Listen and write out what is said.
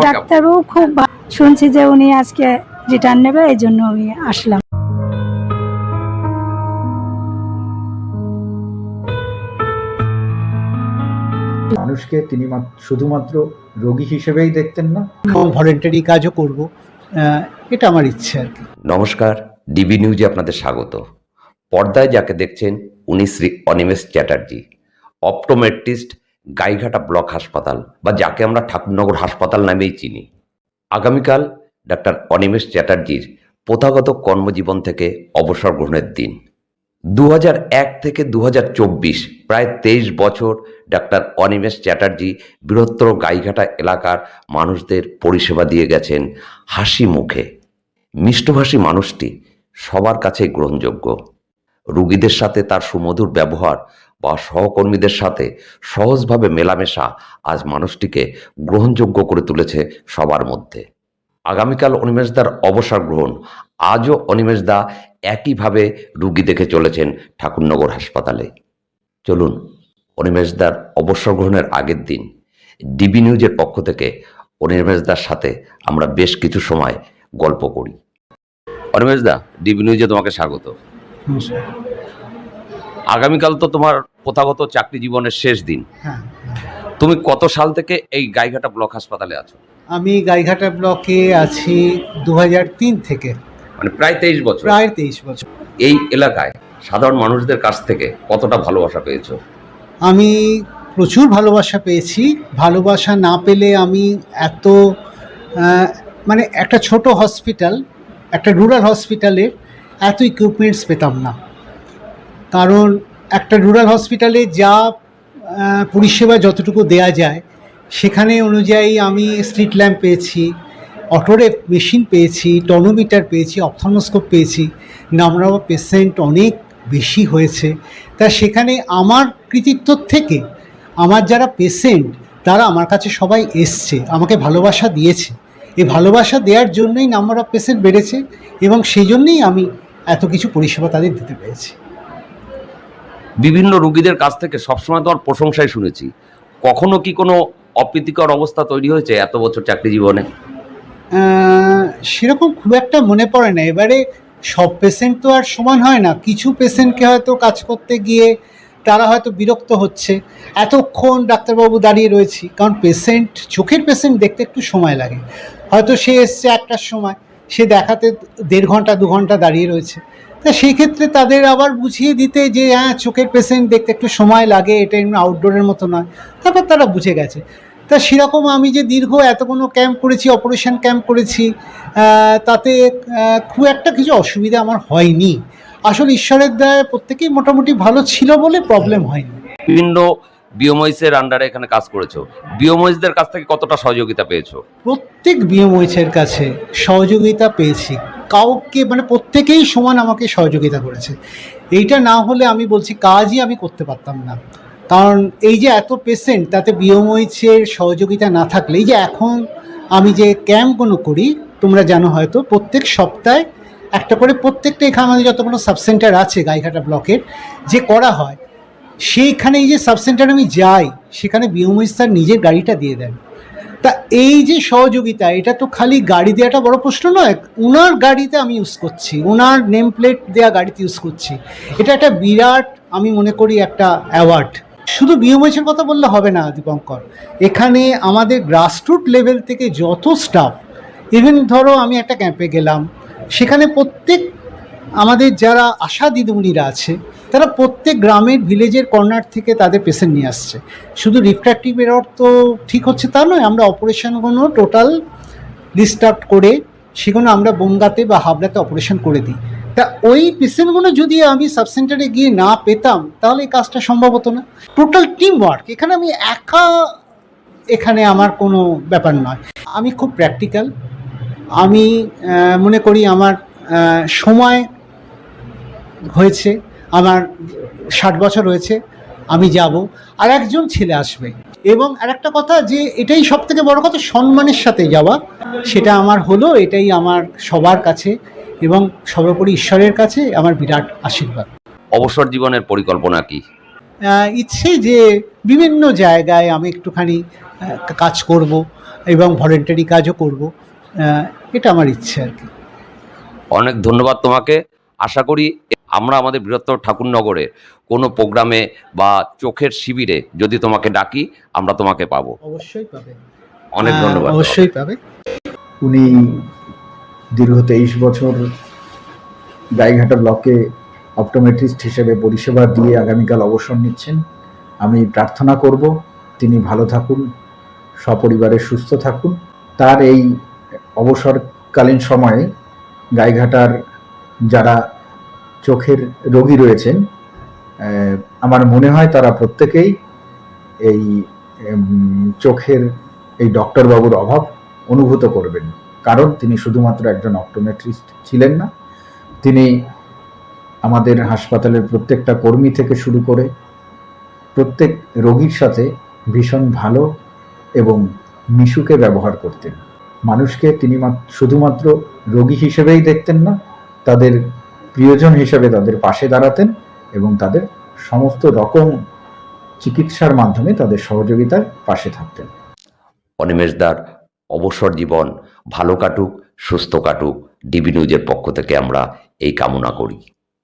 ডাক্তারও খুব শুনছি যে উনি আজকে রিটার্ন নেবে এই জন্য আমি আসলাম। মানুষকে তিনি শুধুমাত্র রোগী হিসেবেই দেখতেন না। এবং ভলেন্টারি কাজও করব আহ, এটা আমার ইচ্ছে আর কি। নমস্কার ডিবি নিউজে আপনাদের স্বাগত। পর্দায় যাকে দেখছেন উনি শ্রী অনিমেষ চ্যাটার্জি অপটোমেট্রিস্ট গাইঘাটা ব্লক হাসপাতাল, বা যাকে আমরা ঠাকুরনগর হাসপাতাল নামেই চিনি। আগামীকাল ডাক্তার অনিমেষ চ্যাটার্জির প্রথাগত কর্মজীবন থেকে অবসর গ্রহণের দিন। দু থেকে দু হাজার চব্বিশ, প্রায় তেইশ বছর ডাক্তার অনিমেষ চ্যাটার্জি বৃহত্তর গাইঘাটা এলাকার মানুষদের পরিষেবা দিয়ে গেছেন হাসি মুখে। মিষ্টভাষী মানুষটি সবার কাছে গ্রহণযোগ্য। রুগীদের সাথে তার সুমধুর ব্যবহার বা সহকর্মীদের সাথে সহজভাবে মেলামেশা আজ মানুষটিকে গ্রহণযোগ্য করে তুলেছে সবার মধ্যে। আগামীকাল অনিমেষদার অবসর গ্রহণ, আজও অনিমেষদা একইভাবে রুগী দেখে চলেছেন ঠাকুরনগর হাসপাতালে। চলুন, অনিমেষদার অবসর গ্রহণের আগের দিন ডিবি নিউজের পক্ষ থেকে অনিমেষদার সাথে আমরা বেশ কিছু সময় গল্প করি। অনিমেষ দা ডিবি নিউজে তোমাকে স্বাগত। আগামীকাল তো তোমার প্রথাগত চাকরি জীবনের শেষ দিন। হ্যাঁ তুমি কত সাল থেকে এই গাইঘাটা ব্লক হাসপাতালে আছো? আমি গাইঘাটা ব্লকে আছি দুহাজার তিন থেকে। মানে প্রায় তেইশ বছর। প্রায় তেইশ বছর। এই এলাকায় সাধারণ মানুষদের কাছ থেকে কতটা ভালোবাসা পেয়েছ? আমি প্রচুর ভালোবাসা পেয়েছি। ভালোবাসা না পেলে আমি এত মানে একটা ছোট হসপিটাল একটা রুরাল হসপিটালের এত ইকুইপমেন্টস পেতাম না। কারণ একটা রুরাল হসপিটালে যা পরিষেবা যতটুকু দেয়া যায়, সেখানে অনুযায়ী আমি স্ট্রিট ল্যাম্প পেয়েছি অটোরে মেশিন পেয়েছি, টনোমিটার পেয়েছি, অপথলমোস্কোপ পেয়েছি, নামরাও পেশেন্ট অনেক বেশি হয়েছে। তা সেখানে আমার কৃতিত্ব থেকে আমার যারা পেশেন্ট, তারা আমার কাছে সবাই এসছে, আমাকে ভালোবাসা দিয়েছে। এই ভালোবাসা দেওয়ার জন্যই নাম্বার অফ পেশেন্ট বেড়েছে এবং সেই জন্যেই আমি এত কিছু পরিষেবা তাদের দিতে পেরেছি। বিভিন্ন রুগীদের কাছ থেকে সবসময় তোমার প্রশংসাই শুনেছি। কখনো কি কোনো অপ্রীতিকর অবস্থা তৈরি হয়েছে এত বছর চাকরি জীবনে? সেরকম খুব একটা মনে পড়ে না। এবারে সব পেশেন্ট তো আর সমান হয় না। কিছু পেশেন্টকে হয়তো কাজ করতে গিয়ে তারা হয়তো বিরক্ত হচ্ছে। এতক্ষণ ডাক্তারবাবু দাঁড়িয়ে রয়েছি। কারণ পেশেন্ট চোখের পেশেন্ট দেখতে একটু সময় লাগে। হয়তো সে এসছে একটার সময়। সে দেখাতে দেড় ঘণ্টা, দু ঘণ্টা দাঁড়িয়ে রয়েছে। তা সেই ক্ষেত্রে তাদের আবার বুঝিয়ে দিতে যে হ্যাঁ চোখের পেশেন্ট দেখতে একটু সময় লাগে এটা এমনি আউটডোরের মতো নয়। তারপর তারা বুঝে গেছে। তা সেরকম আমি যে দীর্ঘ এতগুলো ক্যাম্প করেছি অপারেশন ক্যাম্প করেছি তাতে খুব একটা কিছু অসুবিধা আমার হয়নি। আসলে ঈশ্বরের দ্বারা প্রত্যেকেই মোটামুটি ভালো ছিল বলে প্রবলেম হয়নি। বিভিন্ন বিওমইসের আন্ডারে এখানে কাজ করেছ। বিওমইসদের কাছ থেকে কতটা সহযোগিতা পেয়েছ? প্রত্যেক বিএমওইচের কাছে সহযোগিতা পেয়েছি। কাউকে মানে প্রত্যেকেই সমান আমাকে সহযোগিতা করেছে। এইটা না হলে আমি বলছি কাজই আমি করতে পারতাম না। কারণ এই যে এত পেশেন্ট তাতে বিএমওইচের সহযোগিতা না থাকলে, এই যে এখন আমি যে ক্যাম্পগুলো করি, তোমরা জানো হয়তো, প্রত্যেক সপ্তাহে একটা করে প্রত্যেকটা এখানে আমাদের যতগুলো সাবসেন্টার আছে গাইঘাটা ব্লকের, যে করা হয়, সেইখানে এই যে সাবসেন্টার আমি যাই, সেখানে বিএমওইচ তার নিজের গাড়িটা দিয়ে দেন। তা এই যে সহযোগিতা, এটা তো খালি গাড়ি দেওয়াটা বড় প্রশ্ন নয় ওনার গাড়িতে আমি ইউজ করছি ওনার নেম প্লেট দেওয়া গাড়িতে ইউজ করছি। এটা একটা বিরাট, আমি মনে করি একটা অ্যাওয়ার্ড শুধু বিএমএইচের কথা বললে হবে না, দীপঙ্কর। এখানে আমাদের গ্রাসরুট লেভেল থেকে যত স্টাফ ইভেন ধরো আমি একটা ক্যাম্পে গেলাম, সেখানে প্রত্যেক আমাদের যারা আশা দিদিমণিরা আছে, তারা প্রত্যেক গ্রামের ভিলেজের কর্নার থেকে তাদের পেশেন্ট নিয়ে আসছে। শুধু রিফ্র্যাক্টিভ এরর তো ঠিক হচ্ছে তা নয়, আমরা অপারেশনগুলো টোটাল আউট করে সেগুলো আমরা বনগাতে বা হাবড়াতে অপারেশন করে দিই। তা ওই পেশেন্টগুলো যদি আমি সাবসেন্টারে গিয়ে না পেতাম, তাহলে এই কাজটা সম্ভব হতো না। টোটাল টিম ওয়ার্ক এখানে আমি একা, এখানে আমার কোনো ব্যাপার নয়। আমি খুব প্র্যাকটিক্যাল। আমি মনে করি আমার সময় হয়েছে আমার ষাট বছর হয়েছে আমি যাব। আর একজন ছেলে আসবে। এবং আর একটা কথা যে এটাই সব থেকে বড় কথা সম্মানের সাথে যাওয়া। সেটা আমার হলো এটাই আমার সবার কাছে এবং সর্বোপরি ঈশ্বরের কাছে আমার বিরাট আশীর্বাদ। অবসর জীবনের পরিকল্পনা কি? ইচ্ছে যে বিভিন্ন জায়গায় আমি একটুখানি কাজ করব এবং ভলেন্টারি কাজও করব। এটা আমার ইচ্ছে আর কি। অনেক ধন্যবাদ তোমাকে। আশা করি আমরা আমাদের বৃহত্তর ঠাকুরনগরে কোনো প্রোগ্রামে বা চোখের শিবিরে যদি তোমাকে ডাকি আমরা তোমাকে পাবো। অবশ্যই পাবে। অনেক ধন্যবাদ অবশ্যই পাবে। উনি দীর্ঘ তেইশ বছর গাইঘাটা ব্লকে অপটোমেট্রিস্ট হিসেবে পরিষেবা দিয়ে আগামীকাল অবসর নিচ্ছেন। আমি প্রার্থনা করব তিনি ভালো থাকুন সপরিবারে সুস্থ থাকুন। তার এই অবসরকালীন সময়ে গাইঘাটার যারা চোখের রোগী রয়েছেন। আমার মনে হয় তারা প্রত্যেকেই এই চোখের এই ডক্টরবাবুর অভাব অনুভূত করবেন। কারণ তিনি শুধুমাত্র একজন অপটোমেট্রিস্ট ছিলেন না। তিনি আমাদের হাসপাতালের প্রত্যেকটা কর্মী থেকে শুরু করে প্রত্যেক রোগীর সাথে ভীষণ ভালো এবং মিশুকে ব্যবহার করতেন। মানুষকে তিনি মাত- শুধুমাত্র রোগী হিসেবেই দেখতেন না, তাদের প্রিয়জন হিসেবে তাদের পাশে দাঁড়াতেন এবং তাদের সমস্ত রকম চিকিৎসার মাধ্যমে তাদের সহযোগিতার পাশে থাকতেন। অনিমেষদার অবসর জীবন ভালো কাটুক, সুস্থ কাটুক, ডিবি নিউজের পক্ষ থেকে আমরা এই কামনা করি।